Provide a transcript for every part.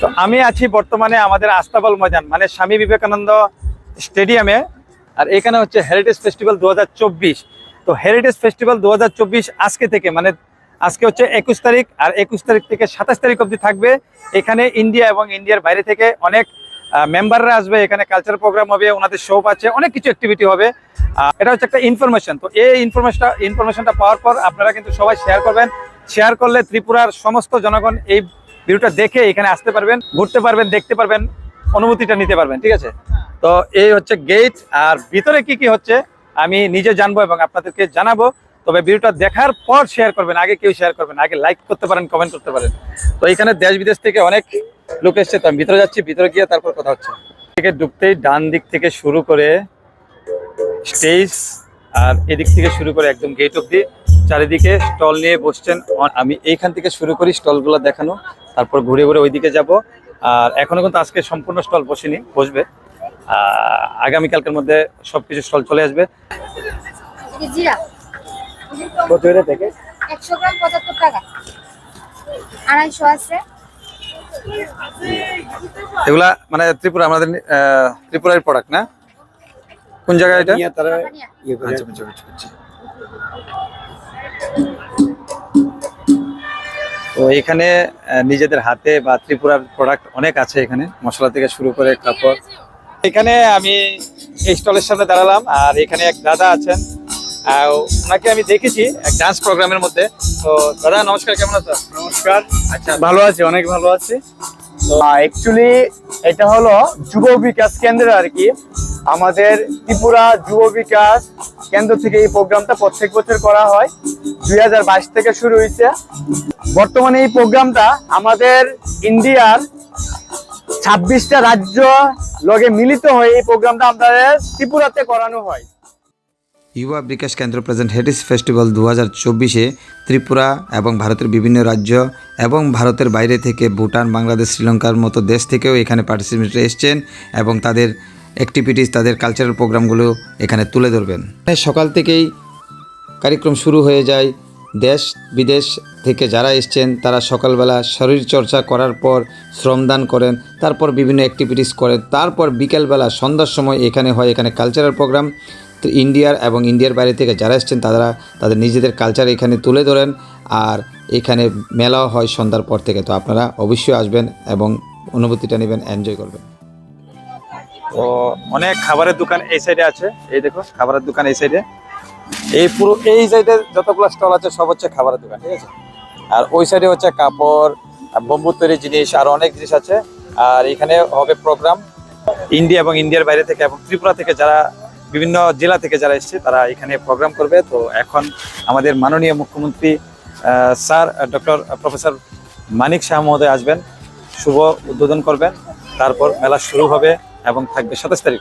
তো আমি আছি বর্তমানে আমাদের আস্তাবল ময়দান মানে স্বামী বিবেকানন্দ স্টেডিয়ামে। আর এখানে হচ্ছে হেরিটেজ ফেস্টিভ্যাল দু হাজার চব্বিশ। তো হেরিটেজ ফেস্টিভ্যাল দু হাজার চব্বিশ আজকে থেকে মানে আজকে হচ্ছে একুশ তারিখ, আর একুশ তারিখ থেকে সাতাশ তারিখ অবধি থাকবে। এখানে ইন্ডিয়া এবং ইন্ডিয়ার বাইরে থেকে অনেক মেম্বাররা আসবে, এখানে কালচার প্রোগ্রাম হবে, ওনাদের শো আছে, অনেক কিছু অ্যাক্টিভিটি হবে। এটা হচ্ছে একটা ইনফরমেশন তো এই ইনফরমেশনটা ইনফরমেশনটা পাওয়ার পর আপনারা কিন্তু সবাই শেয়ার করবেন। শেয়ার করলে ত্রিপুরার সমস্ত জনগণ এই ভিডিওটা দেখে এখানে আসতে পারবেন, ঘুরতে পারবেন, দেখতে পারবেন অনুমতিটা নিতে পারবেন, ঠিক আছে? তো এই হচ্ছে গেট আর ভিতরে কি কি হচ্ছে আমি নিজে জানব এবং আপনাদেরকে জানাব। তবে ভিডিওটা দেখার পর শেয়ার করবেন, আগে কেউ শেয়ার করবেন আগে লাইক করতে পারেন কমেন্ট করতে পারেন। তো এখানে দেশ বিদেশ থেকে অনেক লোক এসছে, তো আমি ভিতরে যাচ্ছি, ভিতরে গিয়ে তারপর কথা হচ্ছে। থেকে ঢুকতেই ডান দিক থেকে শুরু করে স্টেজ আর এদিক থেকে শুরু করে একদম গেট অব্দি চারিদিকে স্টল নিয়ে বসছেন। আমি এইখান থেকে শুরু করি স্টলগুলো দেখানো তারপর ঘুরে ঘুরে ওইদিকে যাব। আর এখনও কিন্তু আজকে সম্পূর্ণ স্টল বসেনি বসবে। আগামীকালকের মধ্যে সবকিছু স্টল চলে আসবে। এই জিরা কত এটা থেকে? একশো গ্রাম পঁচাত্তর টাকা। আড়াইশো আছে। এগুলা মানে ত্রিপুরা আমাদের ত্রিপুরার প্রোডাক্ট না? কোন জায়গায় এটা? এখানে নিজেদের হাতে বা ত্রিপুরার প্রোডাক্ট অনেক আছে এখানে। মশলা থেকে শুরু করে কাপড় এখানে আমি এই স্টলের সামনে দাঁড়ালাম আর এখানে এক দাদা আছেন। আর ওনাকে আমি দেখেছি এক ডান্স প্রোগ্রামের মধ্যে। তো দাদা নমস্কার কেমন আছো? নমস্কার। আচ্ছা ভালো আছি অনেক ভালো আছি। অ্যাকচুয়ালি এটা হলো যুব বিকাশ কেন্দ্র আর কি। আমাদের ত্রিপুরা যুব বিকাশ কেন্দ্র থেকে এই প্রোগ্রামটা প্রত্যেক বছর করা হয়। দুই হাজার বাইশ থেকে শুরু হয়েছে। বর্তমানে এই প্রোগ্রামটা আমাদের ইন্ডিয়ার ছাব্বিশটা রাজ্য লগে মিলিত হয়ে এই প্রোগ্রামটা আমাদের ত্রিপুরাতে করানো হয়। ইউয়া বিকাশ কেন্দ্র প্রেজেন্ট হেরিটেজ ফেস্টিভ্যাল দু হাজার চব্বিশে ত্রিপুরা এবং ভারতের বিভিন্ন রাজ্য এবং ভারতের বাইরে থেকে ভুটান, বাংলাদেশ, শ্রীলঙ্কার মতো দেশ থেকেও এখানে পার্টিসিপেট এসছেন এবং তাদের অ্যাক্টিভিটিস তাদের কালচারাল প্রোগ্রামগুলো এখানে তুলে ধরবেন। সকাল থেকেই কার্যক্রম শুরু হয়ে যায়। দেশ বিদেশ থেকে যারা এসছেন, তারা সকালবেলা শরীর চর্চা করার পর শ্রমদান করেন, তারপর বিভিন্ন অ্যাক্টিভিটিস করেন, তারপর বিকেলবেলা সন্ধ্যার সময় এখানে হয়, এখানে কালচারাল প্রোগ্রাম তো ইন্ডিয়ার এবং ইন্ডিয়ার বাইরে থেকে যারা এসছেন, তারা তাদের নিজেদের কালচার এখানে তুলে ধরেন আর এখানে মেলাও হয় সন্ধ্যার পর থেকে। তো আপনারা অবশ্যই আসবেন এবং অনুভূতিটা নেবেন এনজয় করবেন। তো অনেক খাবারের দোকান এই সাইডে আছে, এই দেখো খাবারের দোকান এই সাইডে এই পুরো, এই সাইডে যতগুলো স্টল আছে, সব হচ্ছে খাবারের দোকান, ঠিক আছে? আর ওই সাইডে হচ্ছে কাপড় বম্বুর তৈরি জিনিস, আর অনেক জিনিস আছে। আর এখানে হবে প্রোগ্রাম ইন্ডিয়া এবং ইন্ডিয়ার বাইরে থেকে এবং ত্রিপুরা থেকে যারা, বিভিন্ন জেলা থেকে যারা এসছে, তারা এখানে প্রোগ্রাম করবে। তো এখন আমাদের মাননীয় মুখ্যমন্ত্রী sir doctor professor Manik Saha মহোদয় আসবেন। শুভ উদ্বোধন করবেন। তারপর মেলা শুরু হবে এবং থাকবে সাতাশ তারিখ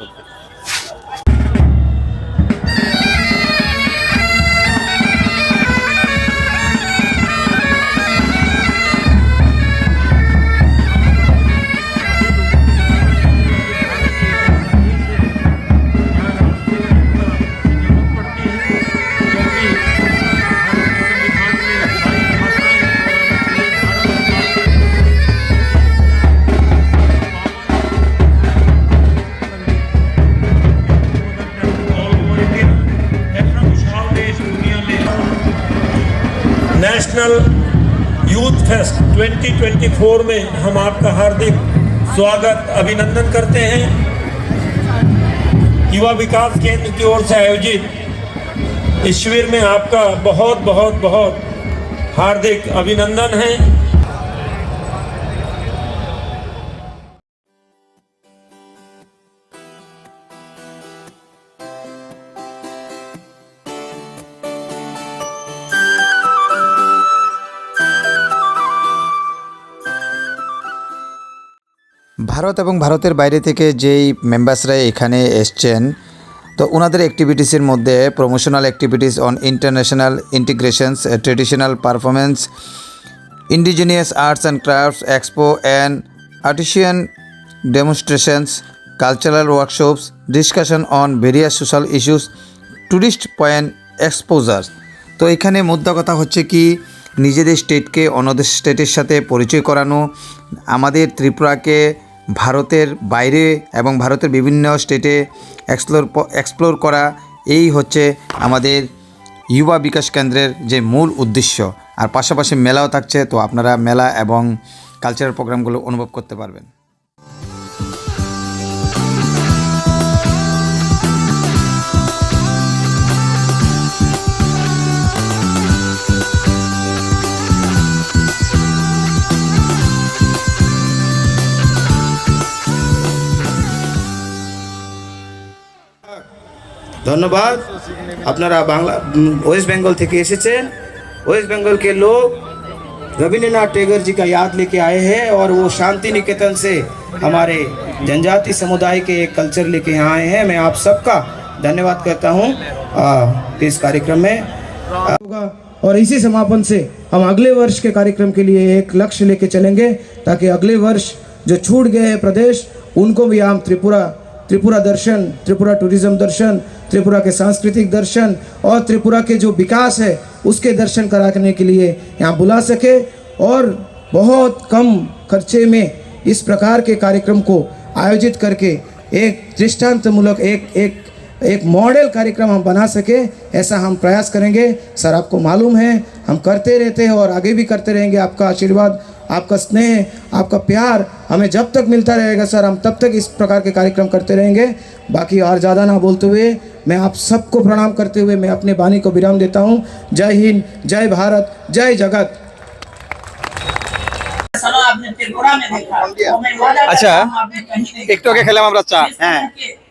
नेशनल यूथ फेस्ट 2024 में हम आपका हार्दिक स्वागत, अभिनंदन करते हैं। युवा विकास केंद्र की ओर से आयोजित इस शिविर में आपका बहुत बहुत बहुत हार्दिक अभिनंदन है। ভারত এবং ভারতের বাইরে থেকে যেই মেম্বার্সরা এখানে এসছেন, তো ওনাদের অ্যাক্টিভিটিসের মধ্যে promotional activities on international integrations traditional performance indigenous arts and crafts expo and artisan demonstrations cultural workshops discussion on various social issues tourist point exposure তো এখানে মুদ্রা কথা হচ্ছে কি, নিজেদের স্টেটকে অন্যদের স্টেটের সাথে পরিচয় করানো, আমাদের ত্রিপুরাকে ভারতের বাইরে এবং ভারতের বিভিন্ন স্টেটে এক্সপ্লোর এক্সপ্লোর করা, এই হচ্ছে আমাদের যুবা বিকাশ কেন্দ্রের যে মূল উদ্দেশ্য। আর পাশাপাশি মেলাও থাকছে, তো আপনারা মেলা এবং কালচারাল প্রোগ্রামগুলো অনুভব করতে পারবেন। ধন্যবাদ আপনারা বাংলা উম, ওয়েস্ট बेंगल থেকে এসেছেন वेस्ट बंगाल के लोग रविंद्रनाथ टैगोर जी का याद लेके आए हैं और वो शांति निकेतन से हमारे जनजाति समुदाय के एक कल्चर लेके यहाँ आए हैं मैं आप सबका धन्यवाद करता हूँ आ, इस कार्यक्रम में होगा और इसी समापन से हम अगले वर्ष के कार्यक्रम के लिए एक लक्ष्य लेके चलेंगे ताकि अगले वर्ष जो छूट गए हैं प्रदेश उनको भी हम त्रिपुरा त्रिपुरा दर्शन त्रिपुरा टूरिज्म दर्शन त्रिपुरा के सांस्कृतिक दर्शन और त्रिपुरा के जो विकास है, उसके दर्शन कराने के लिए यहाँ बुला सके और बहुत कम खर्चे में इस प्रकार के कार्यक्रम को आयोजित करके एक दृष्टांतमूलक, एक एक एक मॉडल कार्यक्रम हम बना सके, ऐसा हम प्रयास करेंगे। सर, आपको मालूम है, हम करते रहते हैं और आगे भी करते रहेंगे। आपका आशीर्वाद आपका स्नेह आपका प्यार हमें जब तक मिलता रहेगा सर हम तब तक इस प्रकार के कार्यक्रम करते रहेंगे बाकी और ज़्यादा ना बोलते हुए मैं आप सबको प्रणाम करते हुए मैं अपने वाणी को विराम देता हूँ जय हिंद जय भारत जय जगत सालों आपने त्रिपुरा में देखा और मैं वादा अच्छा, करता हूं आपने कहीं नहीं একটু আগে খেলাম আমরা চা হ্যাঁ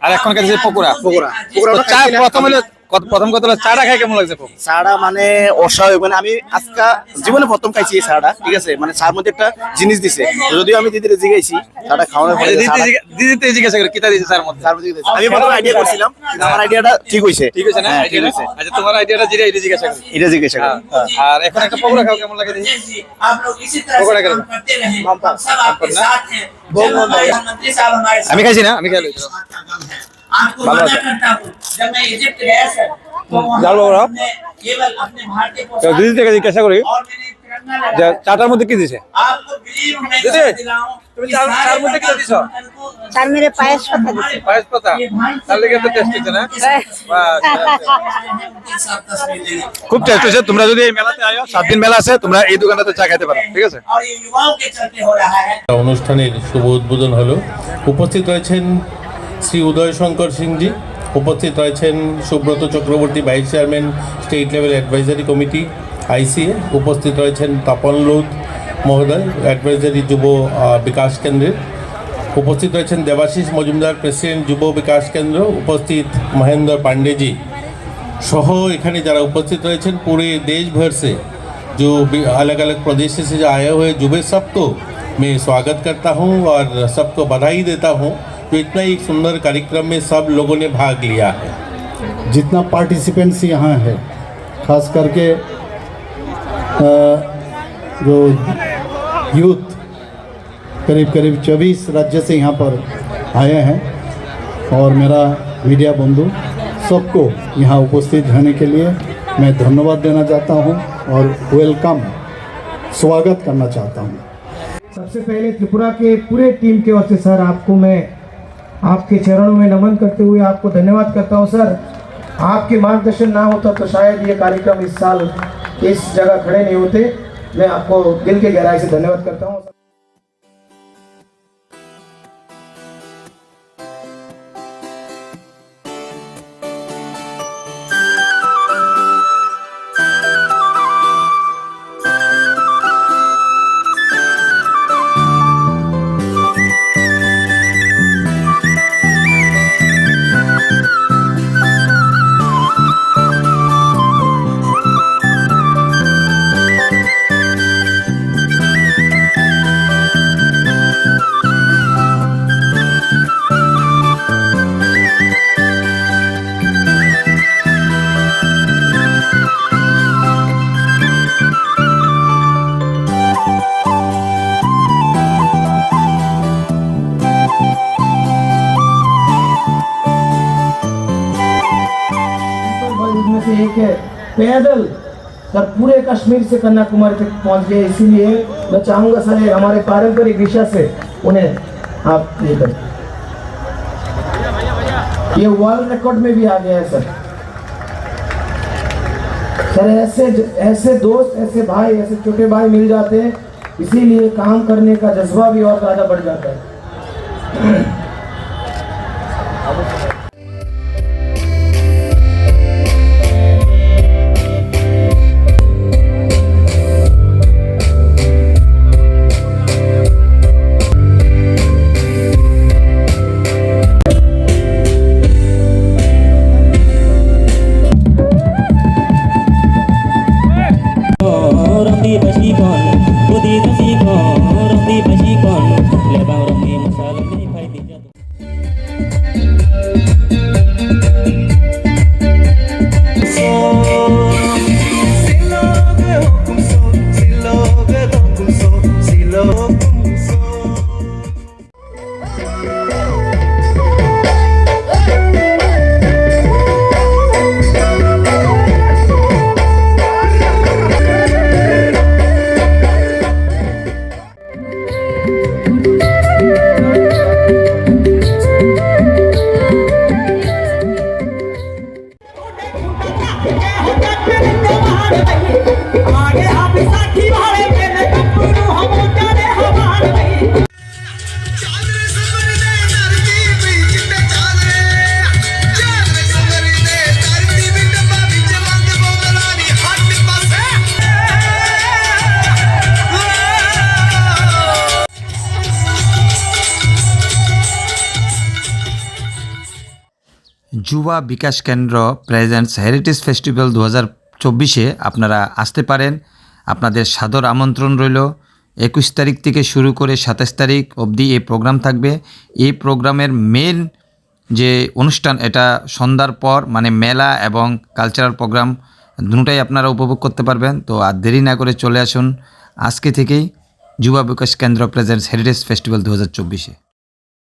আর এখন খেতেছি পকোড়া পকোড়া। তো চা প্রথম হলো কত- প্রথম কথা হলো চাটা খাই কেমন লাগছে পকোড়া? চাটা মানে অস্বাভাবিক মানে আমি আজকা জীবনে প্রথম খাইছি এই চাটা ঠিক আছে মানে চার মধ্যে একটা জিনিস দিছে যদিও আমি দিদিরে জিগাইছি চাটা খাওয়ানোর পরে দিদি চাটা- জিজ্ঞা- দিদিতে জিজ্ঞাসা করে কিতা দিয়েছে চার মধ্যে চার মধ্যে দিছে। আমি প্রথমে আইডিয়া করছিলাম কিন্তু আমার আইডিয়াটা ঠিক হইছে ঠিক আছে না হ্যাঁ, ঠিক আইডিয়াটা? হইছে আচ্ছা তোমার আইডিয়াটা যেটা এটা জিজ্ঞাসা করি এটা জিজ্ঞাসা করি হ্যাঁ। আর এখন একটা পকোড়া খাও কেমন লাগে দেখি जी, आप लोग इसी तरह पकौड़ा से काम करें। करते रहे हम सब आपके ना? साथ हैं जब हमारे प्रधानमंत्री साहब हमारे साथ আমি খাইছি না আমি খাই লইছি। आपको জানব মধ্যে কি দিছে? খুব টেস্ট হয়েছে। তোমরা যদি এই মেলাতে আয়ো সাত দিন মেলা আছে তোমরা এই দোকানটাতে চা খাইতে পারো ঠিক আছে? অনুষ্ঠানের শুভ উদ্বোধন হলো। উপস্থিত রয়েছেন শ্রী উদয় শঙ্কর সিংজি উপস্থিত রয়েছেন Subrata Chakraborty vice chairman state level advisory committee ICA উপস্থিত রয়েছেন তপন লোধ মহোদয় অ্যাডভাইজারি যুব আহ, বিকাশ কেন্দ্রের উপস্থিত রয়েছেন দেবাশিস মজুমদার প্রেসিডেন্ট যুব বিকাশ কেন্দ্র উপস্থিত মহেন্দ্র पांडे जी सह एखाने जरा उपस्थित रहे पूरे देश भर से जो अलग अलग प्रदेश से जो आए हुए जुबे सबको मैं स्वागत करता हूं और सबको बधाई देता हूं तो इतना एक सुंदर कार्यक्रम में सब लोगों ने भाग लिया है। जितना पार्टिसिपेंट्स यहाँ है खास करके जो यूथ करीब करीब 24 राज्य से यहाँ पर आए हैं और मेरा मीडिया बंधु सबको यहाँ उपस्थित रहने के लिए मैं धन्यवाद देना चाहता हूँ और वेलकम स्वागत करना चाहता हूँ। सबसे पहले त्रिपुरा के पूरे टीम के ओर से सर आपको मैं आपके चरणों में नमन करते हुए आपको धन्यवाद करता हूँ, सर। आपके मार्गदर्शन ना होता तो शायद ये कार्यक्रम इस साल इस जगह खड़े नहीं होते। मैं आपको दिल के गहराई से धन्यवाद करता हूँ पैदल सर पूरे कश्मीर से कन्याकुमारी तक पहुँच गए। इसीलिए मैं चाहूँगा सर हमारे पारंपरिक विषय से उन्हें आप ये करें। ये वर्ल्ड रिकॉर्ड में भी आ गया है, सर। सर, ऐसे ऐसे दोस्त, ऐसे भाई, ऐसे छोटे भाई मिल जाते हैं। इसीलिए काम करने का जज्बा भी और ज़्यादा बढ़ जाता है। যুবা বিকাশ কেন্দ্র প্রেজেন্টস হেরিটেজ ফেস্টিভ্যাল দু হাজার চব্বিশে আপনারা আসতে পারেন। আপনাদের সাদর আমন্ত্রণ রইল। একুশ তারিখ থেকে শুরু করে সাতাশ তারিখ অবধি এই প্রোগ্রাম থাকবে। এই প্রোগ্রামের মেন যে অনুষ্ঠান, এটা সন্ধ্যার পর মানে মেলা এবং কালচারাল প্রোগ্রাম দুটাই আপনারা উপভোগ করতে পারবেন। তো আর দেরি না করে চলে আসুন। আজকে থেকেই যুবা বিকাশ কেন্দ্র প্রেজেন্টস হেরিটেজ ফেস্টিভ্যাল দু হাজার চব্বিশে।